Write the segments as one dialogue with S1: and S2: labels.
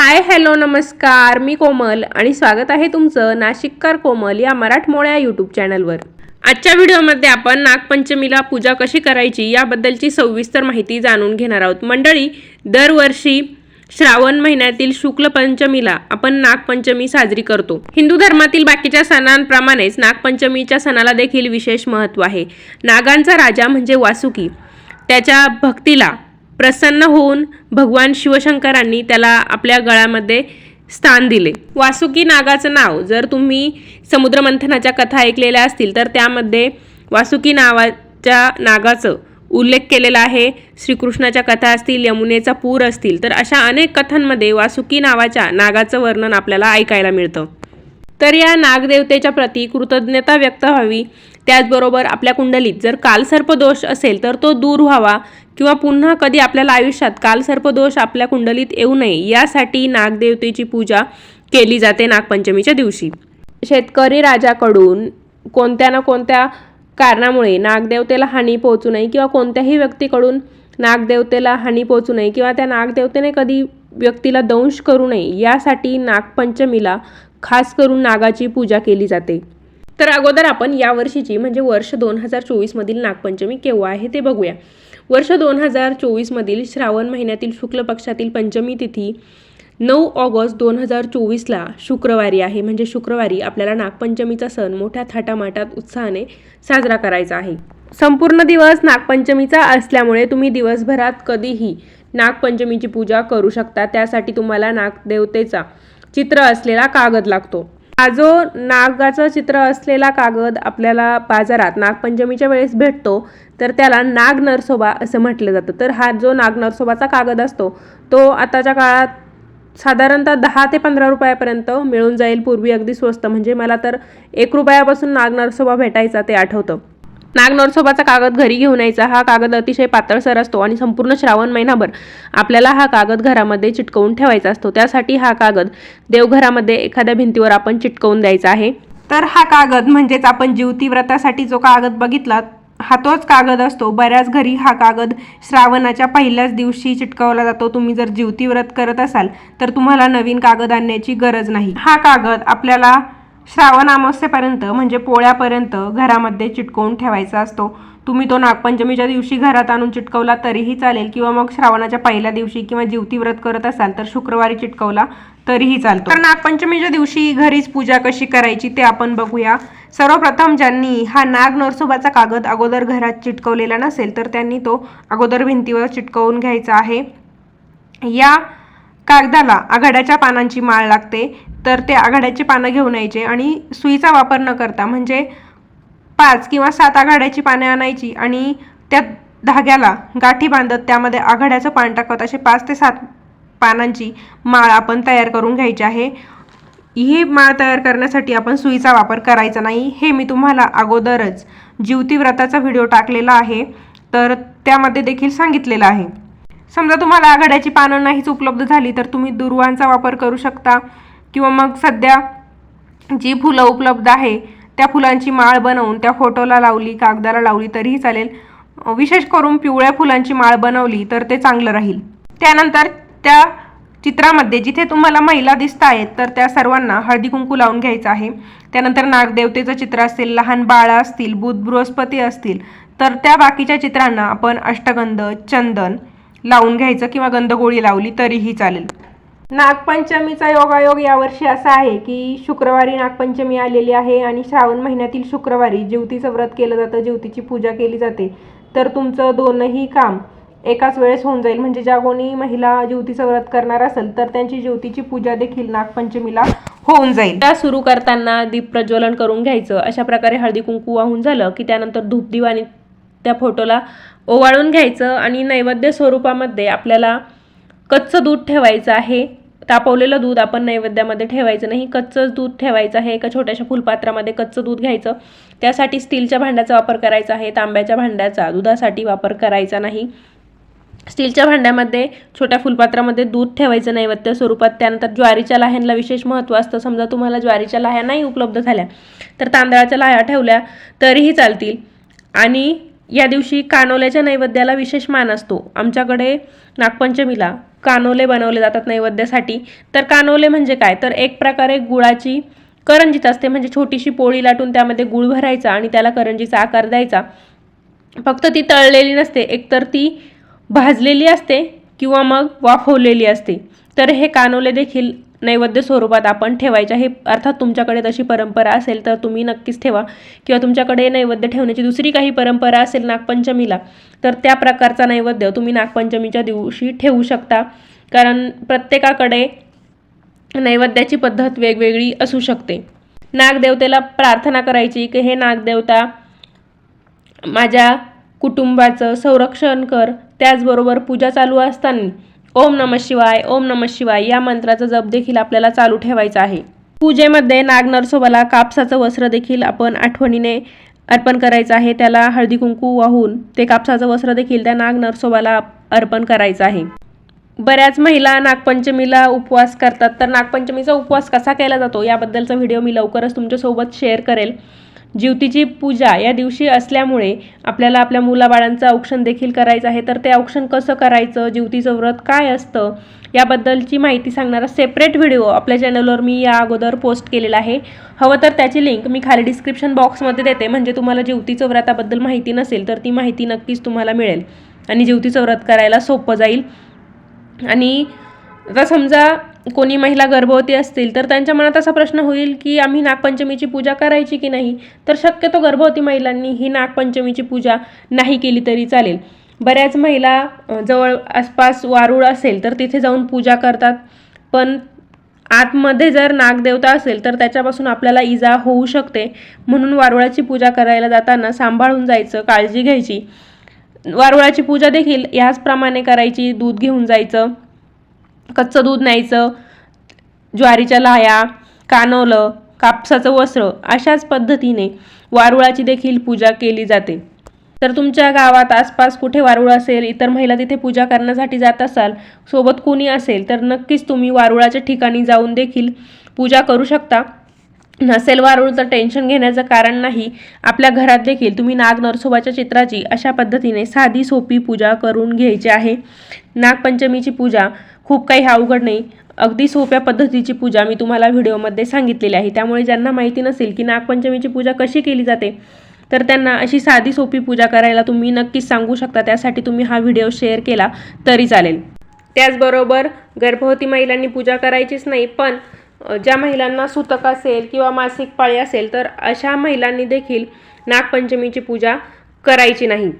S1: Hi hello नमस्कार. मी कोमल आणि स्वागत आहे तुमचं नाशिककार कोमल या मराठमोळ्या यूट्यूब चॅनलवर. आजच्या व्हिडिओमध्ये आपण नागपंचमीला पूजा कशी करायची याबद्दलची सविस्तर माहिती जाणून घेणार आहोत. मंडळी दरवर्षी श्रावण महिन्यातील शुक्ल पंचमीला आपण नागपंचमी साजरी करतो. हिंदू धर्मातील बाकीच्या सणांप्रमाणेच नागपंचमीच्या सणाला देखील विशेष महत्त्व आहे. नागांचा राजा म्हणजे वासुकी. त्याच्या भक्तीला प्रसन्न होऊन भगवान शिवशंकरांनी त्याला आपल्या गळ्यामध्ये स्थान दिले. वासुकी नागाचं नाव जर तुम्ही समुद्रमंथनाच्या कथा ऐकलेल्या असतील तर त्यामध्ये वासुकी नावाच्या नागाचं उल्लेख केलेला आहे. श्रीकृष्णाच्या कथा असतील यमुनेचा पूर असतील तर अशा अनेक कथांमध्ये वासुकी नावाच्या नागाचं वर्णन आपल्याला ऐकायला मिळतं. तर या नागदेवतेच्या प्रती कृतज्ञता व्यक्त व्हावी. त्याचबरोबर आपल्या कुंडलीत जर कालसर्पदोष असेल तर तो दूर व्हावा किंवा पुन्हा कधी आपल्याला आयुष्यात कालसर्पदोष आपल्या कुंडलीत येऊ नये यासाठी नागदेवतेची पूजा केली जाते नागपंचमीच्या दिवशी. शेतकरी राजाकडून कोणत्या ना कोणत्या कारणामुळे नागदेवतेला हानी पोहोचू नये किंवा कोणत्याही व्यक्तीकडून नागदेवतेला हानी पोहोचू नये किंवा त्या नागदेवतेने कधी व्यक्तीला दंश करू नये यासाठी नागपंचमीला खास करून नागाची पूजा केली जाते. तर अगोदर आपण या वर्षीची म्हणजे वर्ष दोन हजार चोवीसमधील नागपंचमी केव्हा आहे ते बघूया. वर्ष दोन हजार चोवीसमधील श्रावण महिन्यातील शुक्ल पक्षातील पंचमी तिथी नऊ ऑगस्ट दोन हजार चोवीसला शुक्रवारी आहे. म्हणजे शुक्रवारी आपल्याला नागपंचमीचा सण मोठ्या थाटामाटात उत्साहाने साजरा करायचा आहे. संपूर्ण दिवस नागपंचमीचा असल्यामुळे तुम्ही दिवसभरात कधीही नागपंचमीची पूजा करू शकता. त्यासाठी तुम्हाला नागदेवतेचा चित्र असलेला कागद लागतो. हा जो नागाचं चित्र असलेला कागद आपल्याला बाजारात नागपंचमीच्या वेळेस भेटतो तर त्याला नाग नरसोबा असं म्हटलं जातं. तर हा जो नाग नरसोबाचा कागद असतो तो आताच्या काळात साधारणतः दहा ते पंधरा रुपयापर्यंत मिळून जाईल. पूर्वी अगदी स्वस्त. म्हणजे मला तर एक रुपयापासून नाग नरसोबा भेटायचा ते आठवतं. नाग नरसोबाचा कागद घरी घेऊन यायचा. हा कागद अतिशय पातळसर असतो आणि संपूर्ण श्रावण महिनाभर आपल्याला हा कागद घरामध्ये चिटकवून ठेवायचा असतो. त्यासाठी हा कागद देवघरामध्ये एखाद्या भिंतीवर आपण चिटकवून द्यायचा आहे. तर हा कागद म्हणजेच आपण जीवती व्रतासाठी जो कागद बघितला हा तोच कागद असतो. बऱ्याच घरी हा कागद श्रावणाच्या पहिल्याच दिवशी चिटकवला जातो. तुम्ही जर जीवती व्रत करत असाल तर तुम्हाला नवीन कागद आणण्याची गरज नाही. हा कागद आपल्याला श्रावण अमावस्येपर्यंत म्हणजे पोळ्यापर्यंत घरामध्ये चिटकवून ठेवायचा असतो. तुम्ही तो नागपंचमीच्या दिवशी घरात आणून चिटकवला तरीही चालेल किंवा मग श्रावणाच्या पहिल्या दिवशी किंवा जीवती व्रत करत असाल तर शुक्रवारी चिटकवला तरीही चालतो. तर नागपंचमीच्या दिवशी घरीच पूजा कशी करायची ते आपण बघूया. सर्वप्रथम ज्यांनी हा नाग नरसोबाचा कागद अगोदर घरात चिटकवलेला नसेल तर त्यांनी तो अगोदर भिंतीवर चिटकवून घ्यायचा आहे. या कागदाला आघाड्याच्या पानांची माळ लागते तर ते आघाड्याची पानं घेऊन यायचे आणि सुईचा वापर न करता म्हणजे पाच किंवा सात आघाड्याची पाने आणायची आणि त्या धाग्याला गाठी बांधत त्यामध्ये आघाड्याचं पान टाकत असे पाच ते सात पानांची माळ आपण तयार करून घ्यायची आहे. ही माळ तयार करण्यासाठी आपण सुईचा वापर करायचा नाही हे मी तुम्हाला अगोदरच जीवती व्रताचा व्हिडिओ टाकलेला आहे तर त्यामध्ये देखील सांगितलेलं आहे. समजा तुम्हाला आघाड्याची पानं नाहीच उपलब्ध झाली तर तुम्ही दुर्वांचा वापर करू शकता. किंवा मग सध्या जी फुलं उपलब्ध आहे त्या फुलांची माळ बनवून त्या फोटोला लावली कागदाला लावली तरीही चालेल. विशेष करून पिवळ्या फुलांची माळ बनवली तर ते चांगलं राहील. त्यानंतर त्या चित्रामध्ये जिथे तुम्हाला महिला दिसत आहेत तर त्या सर्वांना हळदी कुंकू लावून घ्यायचं आहे. त्यानंतर नागदेवतेचं चित्र असेल लहान बाळं असतील बुध बृहस्पती असतील तर त्या बाकीच्या चित्रांना आपण अष्टगंध चंदन लावून घ्यायचं किंवा गंधगोळी लावली तरीही चालेल. नागपंचमीचा योगायोग यावर्षी असा आहे की शुक्रवारी नागपंचमी आलेली आहे आणि श्रावण महिन्यातील शुक्रवारी ज्योतीचं व्रत केलं जातं ज्योतीची पूजा केली जाते. तर तुमचं दोनही काम एकाच वेळेस होऊन जाईल. म्हणजे ज्या कोणी महिला ज्योतीचं व्रत करणार असेल तर त्यांची ज्योतीची पूजा देखील नागपंचमीला होऊन जाईल. त्या सुरू करताना दीप प्रज्वलन करून घ्यायचं. अशा प्रकारे हळदी कुंकू वाहून झालं की त्यानंतर धूप दिवाणी त्या फोटोला ओवाळून घ्यायचं आणि नैवेद्य स्वरूपामध्ये आपल्याला कच्चं दूध ठेवायचं आहे. तापवलेलं दूध आपण नैवेद्यामध्ये ठेवायचं नाही. कच्चंच दूध ठेवायचं आहे एका छोट्याशा फुलपात्रामध्ये कच्चं दूध घ्यायचं? त्यासाठी स्टीलच्या भांड्याचा वापर करायचा आहे. तांब्याच्या भांड्याचा दुधासाठी वापर करायचा नाही. स्टीलच्या भांड्यामध्ये छोट्या फुलपात्रामध्ये दूध ठेवायचं नैवेद्य स्वरूपात. त्यानंतर ज्वारीच्या लाह्यांना विशेष महत्त्व असतं. समजा तुम्हाला ज्वारीच्या लाह्या नाही उपलब्ध झाल्या तर तांदळाच्या लाह्या ठेवल्या तरीही चालतील. आणि या दिवशी कानोल्याच्या नैवेद्याला विशेष मान असतो. आमच्याकडे नागपंचमीला कानोले बनवले जातात नैवेद्यासाठी. तर कानोले म्हणजे काय? तर एक प्रकारे गुळाची करंजीच असते. म्हणजे छोटीशी पोळी लाटून त्यामध्ये गुळ भरायचा आणि त्याला करंजीचा आकार द्यायचा. फक्त ती तळलेली नसते. एकतर ती भाजलेली असते किंवा मग वाफवलेली असते. तर हे कानोले देखील नैवेद्य स्वरूपात आपण ठेवायच्या. हे अर्थात तुमच्याकडे तशी परंपरा असेल तर तुम्ही नक्कीच ठेवा. किंवा तुमच्याकडे नैवेद्य ठेवण्याची दुसरी काही परंपरा असेल नागपंचमीला तर त्या प्रकारचा नैवेद्य तुम्ही नागपंचमीच्या दिवशी ठेवू शकता. कारण प्रत्येकाकडे नैवेद्याची पद्धत वेगवेगळी असू शकते. नागदेवतेला प्रार्थना करायची की हे नागदेवता माझ्या कुटुंबाचं संरक्षण कर. त्याचबरोबर पूजा चालू असताना ओम नम शिवाय ओम नम शिवाय या मंत्राचा जप देखील आपल्याला चालू ठेवायचा आहे. पूजेमध्ये नागनरसोबाला कापसाचं वस्त्र देखील आपण आठवणीने अर्पण करायचं आहे. त्याला हळदी कुंकू वाहून ते कापसाचं वस्त्र देखील त्या नाग नरसोबाला अर्पण करायचं आहे. बऱ्याच महिला नागपंचमीला उपवास करतात. तर नागपंचमीचा उपवास कसा केला जातो याबद्दलचा व्हिडिओ मी लवकरच तुमच्यासोबत शेअर करेल. ज्योतीची पूजा या दिवशी असल्यामुळे आपल्याला आपल्या मुलाबाळांचं औक्षण देखील करायचं आहे. तर ते औक्षण कसं करायचं? ज्योतीचं व्रत काय असतं? याबद्दलची माहिती सांगणारा सेपरेट व्हिडिओ आपल्या चॅनलवर मी या अगोदर पोस्ट केलेला आहे. हवं तर त्याची लिंक मी खाली डिस्क्रिप्शन बॉक्समध्ये देते. म्हणजे तुम्हाला ज्योतीचं व्रताबद्दल माहिती नसेल तर ती माहिती नक्कीच तुम्हाला मिळेल. आणि ज्योतीचं व्रत करायला सोपं जाईल. आणि आता समजा कोणी महिला गर्भवती असतील तर त्यांच्या मनात असा प्रश्न होईल की आम्ही नागपंचमीची पूजा करायची की नाही? तर शक्यतो गर्भवती महिलांनी ही नागपंचमीची पूजा नाही केली तरी चालेल. बऱ्याच महिला जवळ आसपास वारूळ असेल तर तिथे जाऊन पूजा करतात. पण आतमध्ये जर नागदेवता असेल तर त्याच्यापासून आपल्याला इजा होऊ शकते. म्हणून वारुळाची पूजा करायला जाताना सांभाळून जायचं काळजी घ्यायची. वारुळाची पूजा देखील याचप्रमाणे करायची दूध घेऊन जायचं. कच्चं दूध न्यायचं ज्वारीच्या लाया कानवलं कापसाचं वस्त्र अशाच पद्धतीने वारुळाची देखील पूजा केली जाते. तर तुमच्या गावात आसपास कुठे वारुळ असेल इतर महिला तिथे पूजा करण्यासाठी जात असाल सोबत कोणी असेल तर नक्कीच तुम्ही वारुळाच्या ठिकाणी जाऊन देखील पूजा करू शकता. नसेल वारुळ तर टेन्शन घेण्याचं कारण नाही. आपल्या घरात देखील तुम्ही नाग नरसोबाच्या चित्राची अशा पद्धतीने साधी सोपी पूजा करून घ्यायची आहे. नागपंचमीची पूजा खूप काही अवघड नाही. अगदी सोप्या पद्धतीची पूजा मी तुम्हाला व्हिडिओमध्ये सांगितलेली आहे. त्यामुळे ज्यांना माहिती नसेल की नागपंचमीची पूजा कशी केली जाते तर त्यांना अशी साधी सोपी पूजा करायला तुम्ही नक्कीच सांगू शकता. त्यासाठी तुम्ही हा व्हिडिओ शेअर केला तरी चालेल. त्याचबरोबर गर्भवती महिलांनी पूजा करायचीच नाही पण ज्या महिलांना सुतक असेल किंवा मासिक पाळी असेल तर अशा महिलांनी देखील नागपंचमीची पूजा करायची नाही.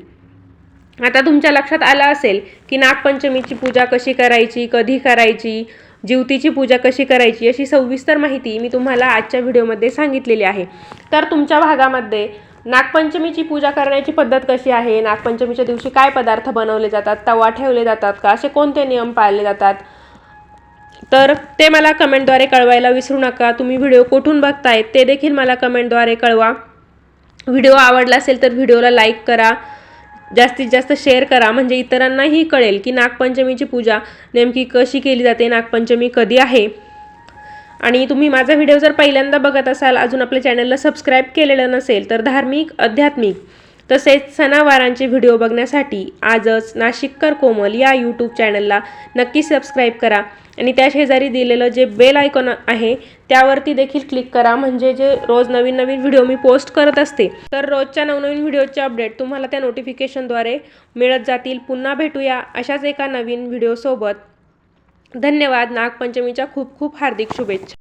S1: आता तुमच्या लक्षात आलं असेल की नागपंचमीची पूजा कशी करायची कधी करायची जीवतीची पूजा कशी करायची अशी सविस्तर माहिती मी तुम्हाला आजच्या व्हिडिओमध्ये सांगितलेली आहे. तर तुमच्या भागामध्ये नागपंचमीची पूजा करण्याची पद्धत कशी आहे? नागपंचमीच्या दिवशी काय पदार्थ बनवले जातात? तवा ठेवले जातात का? असे कोणते नियम पाळले जातात? तर ते मला कमेंटद्वारे कळवायला विसरू नका. तुम्ही व्हिडिओ कुठून बघताय ते देखील मला कमेंटद्वारे कळवा. व्हिडिओ आवडला असेल तर व्हिडिओला लाईक करा. जास्तीत जास्त शेअर करा. म्हणजे इतरांनाही कळेल की नागपंचमीची पूजा नेमकी कशी केली जाते नागपंचमी कधी आहे? आणि तुम्ही माझा व्हिडिओ जर पहिल्यांदा बघत असाल अजून आपल्या चॅनलला सबस्क्राईब केलेलं नसेल तर धार्मिक आध्यात्मिक तसेच सणावारांचे व्हिडिओ बघण्यासाठी आजच नाशिककर कोमल या यूट्यूब चॅनलला नक्की सबस्क्राईब करा. आणि त्या शेजारी दिलेलं जे बेल आयकॉन आहे त्यावरती देखील क्लिक करा. म्हणजे जे रोज नवीन नवीन व्हिडिओ मी पोस्ट करत असते तर रोजच्या नवनवीन व्हिडिओचे अपडेट तुम्हाला त्या नोटिफिकेशनद्वारे मिळत जातील. पुन्हा भेटूया अशाच एका नवीन व्हिडिओसोबत धन्यवाद. नागपंचमीच्या खूप खूप हार्दिक शुभेच्छा.